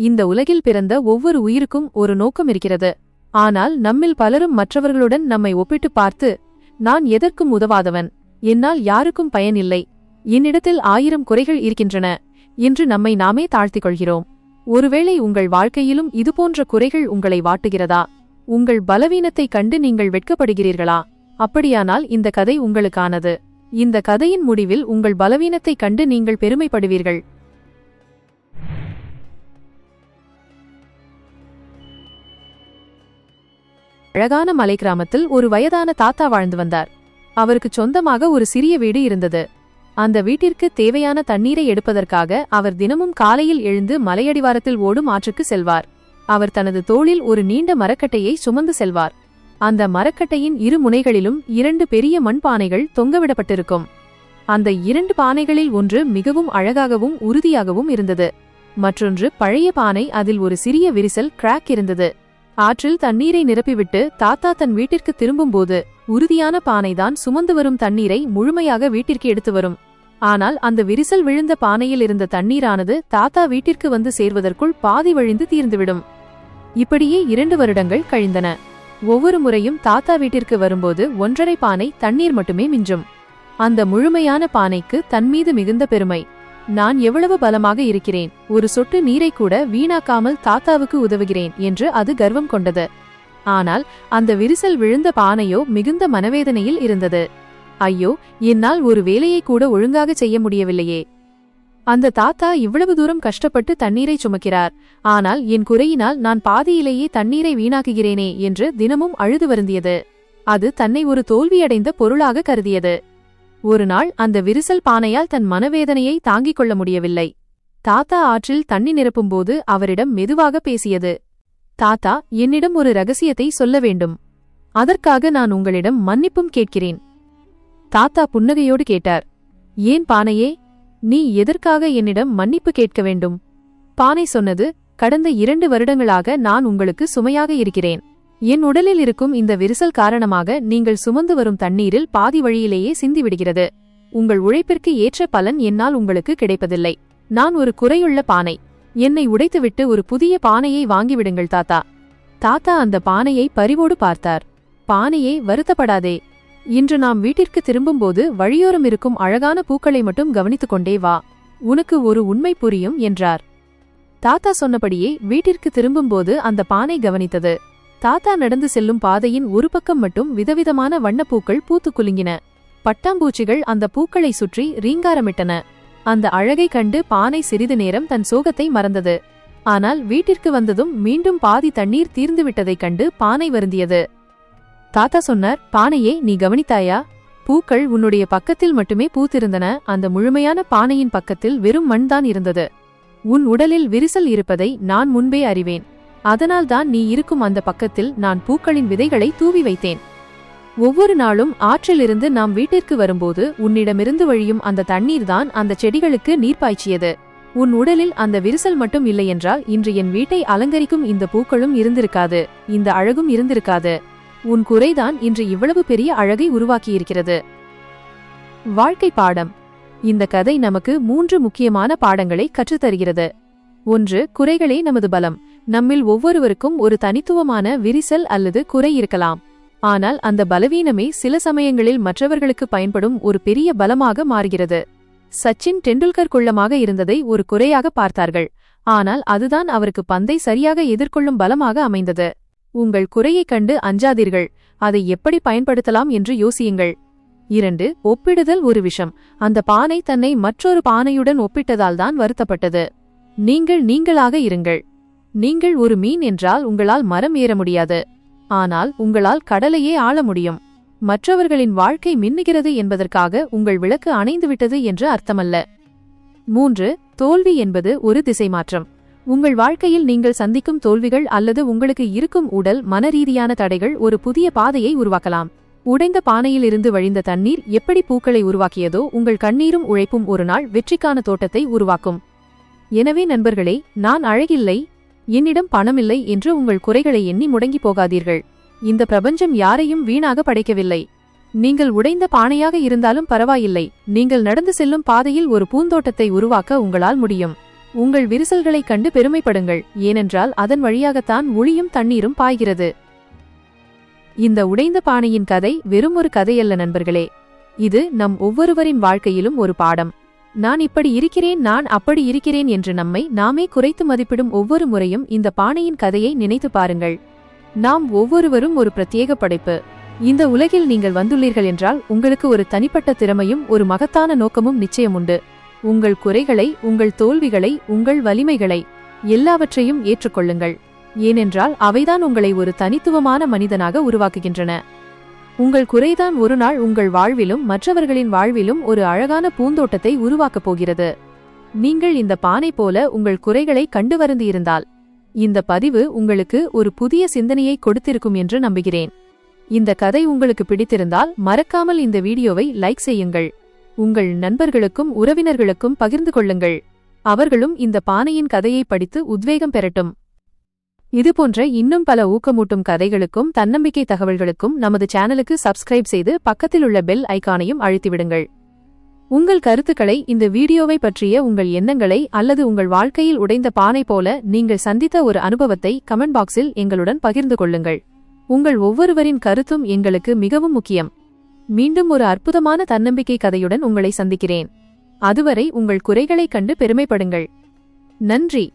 இந்த உலகில் பிறந்த ஒவ்வொரு உயிருக்கும் ஒரு நோக்கம் இருக்கிறது. ஆனால் நம்மில் பலரும் மற்றவர்களுடன் நம்மை ஒப்பிட்டுப் பார்த்து நான் எதற்கும் உதவாதவன் என்னால் யாருக்கும் பயனில்லை என்னிடத்தில் ஆயிரம் குறைகள் இருக்கின்றன என்று நம்மை நாமே தாழ்த்திக் கொள்கிறோம். ஒருவேளை உங்கள் வாழ்க்கையிலும் இதுபோன்ற குறைகள் உங்களை வாட்டுகிறதா? உங்கள் பலவீனத்தைக் கண்டு நீங்கள் வெட்கப்படுகிறீர்களா? அப்படியானால் இந்த கதை உங்களுக்கானது. இந்த கதையின் முடிவில் உங்கள் பலவீனத்தைக் கண்டு நீங்கள் பெருமைப்படுவீர்கள். அழகான மலை கிராமத்தில் ஒரு வயதான தாத்தா வாழ்ந்து வந்தார். அவருக்கு சொந்தமாக ஒரு சிறிய வீடு இருந்தது. அந்த வீட்டிற்கு தேவையான தண்ணீரை எடுப்பதற்காக அவர் தினமும் காலையில் எழுந்து மலையடிவாரத்தில் ஓடும் ஆற்றுக்கு செல்வார். அவர் தனது தோளில் ஒரு நீண்ட மரக்கட்டையை சுமந்து செல்வார். அந்த மரக்கட்டையின் இரு முனைகளிலும் இரண்டு பெரிய மண்பானைகள் தொங்கவிடப்பட்டிருக்கும். அந்த இரண்டு பானைகளில் ஒன்று மிகவும் அழகாகவும் உறுதியாகவும் இருந்தது. மற்றொன்று பழைய பானை அதில் ஒரு சிறிய விரிசல் கிராக் இருந்தது. ஆற்றில் தண்ணீரை நிரப்பிவிட்டு தாத்தா தன் வீட்டிற்கு திரும்பும்போது உறுதியான பானைதான் சுமந்து வரும் தண்ணீரை முழுமையாக வீட்டிற்கு எடுத்து வரும். ஆனால் அந்த விரிசல் விழுந்த பானையில் இருந்த தண்ணீரானது தாத்தா வீட்டிற்கு வந்து சேர்வதற்குள் பாதி வழிந்து தீர்ந்துவிடும். இப்படியே இரண்டு வருடங்கள் கழிந்தன. ஒவ்வொரு முறையும் தாத்தா வீட்டிற்கு வரும்போது ஒன்றரை பானை தண்ணீர் மட்டுமே மிஞ்சும். அந்த முழுமையான பானைக்கு தன்மீது மிகுந்த பெருமை. நான் எவ்வளவு பலமாக இருக்கிறேன். ஒரு சொட்டு நீரை கூட வீணாக்காமல் தாத்தாவுக்கு உதவுகிறேன் என்று அது கர்வம் கொண்டது. ஆனால் அந்த விரிசல் விழுந்த பானையோ மிகுந்த மனவேதனையில் இருந்தது. ஐயோ என்னால் ஒரு வேலையை கூட ஒழுங்காக செய்ய முடியவில்லையே. அந்த தாத்தா இவ்வளவு தூரம் கஷ்டப்பட்டு தண்ணீரை சுமக்கிறார். ஆனால் என் குறையினால் நான் பாதியிலேயே தண்ணீரை வீணாக்குகிறேனே என்று தினமும் அழுது வருந்தியது. அது தன்னை ஒரு தோல்வியடைந்த பொருளாக கருதியது. ஒரு நாள் அந்த விரிசல் பானையால் தன் மனவேதனையை தாங்கிக் கொள்ள முடியவில்லை. தாத்தா ஆற்றில் தண்ணி நிரப்பும்போது அவரிடம் மெதுவாக பேசியது. தாத்தா என்னிடம் ஒரு ரகசியத்தை சொல்ல வேண்டும். அதற்காக நான் உங்களிடம் மன்னிப்பும் கேட்கிறேன். தாத்தா புன்னகையோடு கேட்டார். ஏன் பானையே நீ எதற்காக என்னிடம் மன்னிப்பு கேட்க வேண்டும்? பானை சொன்னது கடந்த இரண்டு வருடங்களாக நான் உங்களுக்கு சுமையாக இருக்கிறேன். என் உடலில் இருக்கும் இந்த விரிசல் காரணமாக நீங்கள் சுமந்து வரும் தண்ணீரில் பாதி வழியிலேயே சிந்திவிடுகிறது. உங்கள் உழைப்பிற்கு ஏற்ற பலன் என்னால் உங்களுக்கு கிடைப்பதில்லை. நான் ஒரு குறையுள்ள பானை. என்னை உடைத்துவிட்டு ஒரு புதிய பானையை வாங்கிவிடுங்கள் தாத்தா. தாத்தா அந்த பானையை பரிவோடு பார்த்தார். பானையே வருத்தப்படாதே. இன்று நாம் வீட்டிற்கு திரும்பும்போது வழியோரம் இருக்கும் அழகான பூக்களை மட்டும் கவனித்துக் கொண்டே வா. உனக்கு ஒரு உண்மை புரியும் என்றார். தாத்தா சொன்னபடியே வீட்டிற்கு திரும்பும்போது அந்த பானை கவனித்தது. தாத்தா நடந்து செல்லும் பாதையின் ஒரு பக்கம் மட்டும் விதவிதமான வண்ணப்பூக்கள் பூத்து குலுங்கின. பட்டாம்பூச்சிகள் அந்த பூக்களை சுற்றி ரீங்காரமிட்டன. அந்த அழகை கண்டு பானை சிறிது நேரம் தன் சோகத்தை மறந்தது. ஆனால் வீட்டிற்கு வந்ததும் மீண்டும் பாதி தண்ணீர் தீர்ந்துவிட்டதைக் கண்டு பானை வருந்தியது. தாத்தா சொன்னார் பானையே நீ கவனித்தாயா? பூக்கள் உன்னுடைய பக்கத்தில் மட்டுமே பூத்திருந்தன. அந்த முழுமையான பானையின் பக்கத்தில் வெறும் மண்தான் இருந்தது. உன் உடலில் விரிசல் இருப்பதை நான் முன்பே அறிவேன். அதனால்தான் நீ இருக்கும் அந்த பக்கத்தில் நான் பூக்களின் விதைகளை தூவி வைத்தேன். ஒவ்வொரு நாளும் ஆற்றிலிருந்து நாம் வீட்டிற்கு வரும்போது உன்னிடமிருந்து வழியும் அந்த தண்ணீர்தான் அந்த செடிகளுக்கு நீர் பாய்ச்சியது. உன் உடலில் அந்த விரிசல் மட்டும் இல்லையென்றால் இன்று என் வீட்டை அலங்கரிக்கும் இந்த பூக்களும் இருந்திருக்காது இந்த அழகும் இருந்திருக்காது. உன் குறைதான் இன்று இவ்வளவு பெரிய அழகை உருவாக்கியிருக்கிறது. வாழ்க்கை பாடம். இந்த கதை நமக்கு மூன்று முக்கியமான பாடங்களை கற்றுத்தருகிறது. ஒன்று குறைகளே நமது பலம். நம்மில் ஒவ்வொருவருக்கும் ஒரு தனித்துவமான விரிசல் அல்லது குறை இருக்கலாம். ஆனால் அந்த பலவீனமே சில சமயங்களில் மற்றவர்களுக்கு பயன்படும் ஒரு பெரிய பலமாக மாறுகிறது. சச்சின் டெண்டுல்கர் குள்ளமாக இருந்ததை ஒரு குறையாக பார்த்தார்கள். ஆனால் அதுதான் அவருக்கு பந்தை சரியாக எதிர்கொள்ளும் பலமாக அமைந்தது. உங்கள் குறையைக் கண்டு அஞ்சாதீர்கள். அதை எப்படி பயன்படுத்தலாம் என்று யோசியுங்கள். இரண்டு ஒப்பிடுதல் ஒரு விஷம். அந்த பானை தன்னை மற்றொரு பானையுடன் ஒப்பிட்டதால்தான் வருத்தப்பட்டது. நீங்கள் நீங்களாக இருங்கள். நீங்கள் ஒரு மீன் என்றால் உங்களால் மரம் ஏற முடியாது. ஆனால் உங்களால் கடலையே ஆள முடியும். மற்றவர்களின் வாழ்க்கை மின்னுகிறது என்பதற்காக உங்கள் விளக்கு அணைந்துவிட்டது என்று அர்த்தமல்ல. மூன்று தோல்வி என்பது ஒரு திசை மாற்றம் உங்கள் வாழ்க்கையில் நீங்கள் சந்திக்கும் தோல்விகள் அல்லது உங்களுக்கு இருக்கும் உடல் மனரீதியான தடைகள் ஒரு புதிய பாதையை உருவாக்கலாம். உடைந்த பானையிலிருந்து வழிந்த தண்ணீர் எப்படி பூக்களை உருவாக்கியதோ உங்கள் கண்ணீரும் உழைப்பும் ஒரு நாள் வெற்றிக்கான தோட்டத்தை உருவாக்கும். எனவே நண்பர்களே நான் அழகில்லை என்னிடம் பணமில்லை என்று உங்கள் குறைகளை எண்ணி முடங்கி போகாதீர்கள். இந்த பிரபஞ்சம் யாரையும் வீணாக படைக்கவில்லை. நீங்கள் உடைந்த பானையாக இருந்தாலும் பரவாயில்லை. நீங்கள் நடந்து செல்லும் பாதையில் ஒரு பூந்தோட்டத்தை உருவாக்க உங்களால் முடியும். உங்கள் விரிசல்களைக் கண்டு பெருமைப்படுங்கள். ஏனென்றால் அதன் வழியாகத்தான் ஒளியும் தண்ணீரும் பாய்கிறது. இந்த உடைந்த பானையின் கதை வெறும் ஒரு கதையல்ல நண்பர்களே. இது நம் ஒவ்வொருவரின் வாழ்க்கையிலும் ஒரு பாடம். நான் இப்படி இருக்கிறேன் நான் அப்படி இருக்கிறேன் என்று நம்மை நாமே குறைத்து மதிப்பிடும் ஒவ்வொரு முறையும் இந்த பானையின் கதையை நினைத்து பாருங்கள். நாம் ஒவ்வொருவரும் ஒரு பிரத்யேக படைப்பு. இந்த உலகில் நீங்கள் வந்துள்ளீர்கள் என்றால் உங்களுக்கு ஒரு தனிப்பட்ட திறமையும் ஒரு மகத்தான நோக்கமும் நிச்சயம் உண்டு. உங்கள் குறைகளை உங்கள் தோல்விகளை உங்கள் வலிமைகளை எல்லாவற்றையும் ஏற்றுக்கொள்ளுங்கள். ஏனென்றால் அவைதான் உங்களை ஒரு தனித்துவமான மனிதனாக உருவாக்குகின்றன. உங்கள் குறைதான் ஒரு நாள் உங்கள் வாழ்விலும் மற்றவர்களின் வாழ்விலும் ஒரு அழகான பூந்தோட்டத்தை உருவாக்கப் போகிறது. நீங்கள் இந்த பானை போல உங்கள் குறைகளை கண்டு வருந்தியிருந்தால் இந்த பதிவு உங்களுக்கு ஒரு புதிய சிந்தனையை கொடுத்திருக்கும் என்று நம்புகிறேன். இந்த கதை உங்களுக்கு பிடித்திருந்தால் மறக்காமல் இந்த வீடியோவை லைக் செய்யுங்கள். உங்கள் நண்பர்களுக்கும் உறவினர்களுக்கும் பகிர்ந்து கொள்ளுங்கள். அவர்களும் இந்த பானையின் கதையை படித்து உத்வேகம் பெறட்டும். இதுபோன்ற இன்னும் பல ஊக்கமூட்டும் கதைகளுக்கும் தன்னம்பிக்கை தகவல்களுக்கும் நமது சேனலுக்கு சப்ஸ்கிரைப் செய்து பக்கத்தில் உள்ள பெல் ஐக்கானையும் அழுத்திவிடுங்கள். உங்கள் கருத்துக்களை இந்த வீடியோவை பற்றிய உங்கள் எண்ணங்களை அல்லது உங்கள் வாழ்க்கையில் உடைந்த பானை போல நீங்கள் சந்தித்த ஒரு அனுபவத்தை கமெண்ட் பாக்ஸில் எங்களுடன் பகிர்ந்து கொள்ளுங்கள். உங்கள் ஒவ்வொருவரின் கருத்தும் எங்களுக்கு மிகவும் முக்கியம். மீண்டும் ஒரு அற்புதமான தன்னம்பிக்கை கதையுடன் உங்களை சந்திக்கிறேன். அதுவரை உங்கள் குறைகளைக் கண்டு பெருமைப்படுங்கள். நன்றி!